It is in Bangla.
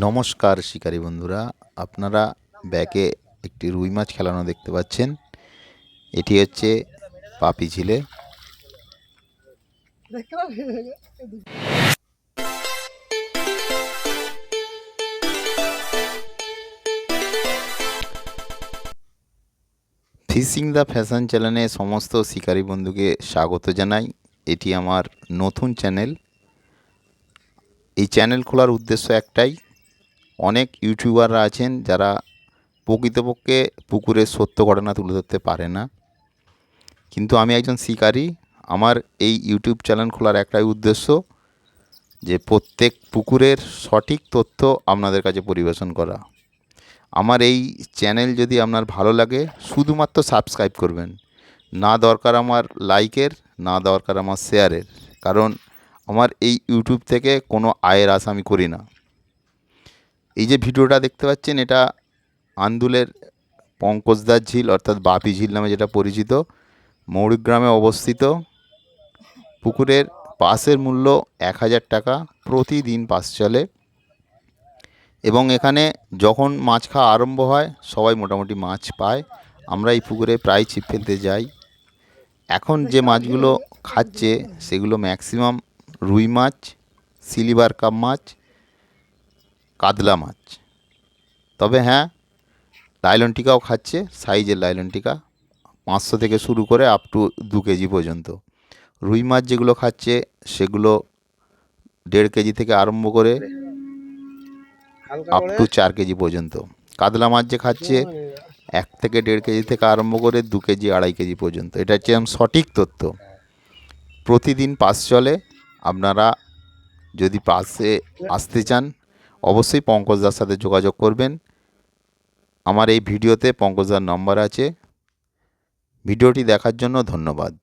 নমস্কার শিকারী বন্ধুরা, আপনারা ব্যাকে একটি রুই মাছ খেলানো দেখতে পাচ্ছেন। এটি হচ্ছে পাপি ঝিলে। ফিশিং দ্য ফ্যাশন চ্যানেলে সমস্ত শিকারী বন্ধুকে স্বাগত জানাই। এটি আমার নতুন চ্যানেল। এই চ্যানেল খোলার উদ্দেশ্য একটাই অনেক ইউটিউবাররা আছেন যারা প্রকৃতপক্ষে পুকুরের সত্য ঘটনা তুলে ধরতে পারে না। কিন্তু আমি একজন শিকারী। আমার এই ইউটিউব চ্যানেল খোলার একটাই উদ্দেশ্য যে প্রত্যেক পুকুরের সঠিক তথ্য আপনাদের কাছে পরিবেশন করা। আমার এই চ্যানেল যদি আপনার ভালো লাগে, শুধুমাত্র সাবস্ক্রাইব করবেন। না দরকার আমার লাইকের, না দরকার আমার শেয়ারের। কারণ আমার এই ইউটিউব থেকে কোনো আয়ের আশা আমি করি না। এই যে ভিডিওটা দেখতে পাচ্ছেন, এটা আন্দুলের পঙ্কজদার ঝিল, অর্থাৎ বাপি ঝিল নামে যেটা পরিচিত, মৌরিগ্রামে অবস্থিত। পুকুরের পাসের মূল্য এক হাজার টাকা, প্রতিদিন পাস চলে। এবং এখানে যখন মাছ খাওয়া আরম্ভ হয়, সবাই মোটামুটি মাছ পায়। আমরা এই পুকুরে প্রায় ছিপ ফেলতে যাই। এখন যে মাছগুলো খাচ্ছে, সেগুলো ম্যাক্সিমাম রুই মাছ সিলিভার কাপ মাছ কাতলা মাছ। তবে হ্যাঁ লাইলন টিকাও খাচ্ছে সাইজের লাইলন টিকা পাঁচশো থেকে শুরু করে আপ টু দু কেজি পর্যন্ত। রুই মাছ যেগুলো খাচ্ছে সেগুলো দেড় কেজি থেকে আরম্ভ করে আপ টু চার কেজি পর্যন্ত। কাতলা মাছ যে খাচ্ছে এক থেকে দেড় কেজি থেকে আরম্ভ করে দু কেজি আড়াই কেজি পর্যন্ত। এটা হচ্ছে সঠিক তথ্য। প্রতিদিন পাস চলে আপনারা যদি পাশে আসতে চান অবশ্যই পঙ্কজদার সাথে যোগাযোগ করবেন। আমার এই ভিডিওতে পঙ্কজদার নম্বর আছে। ভিডিওটি দেখার জন্য ধন্যবাদ।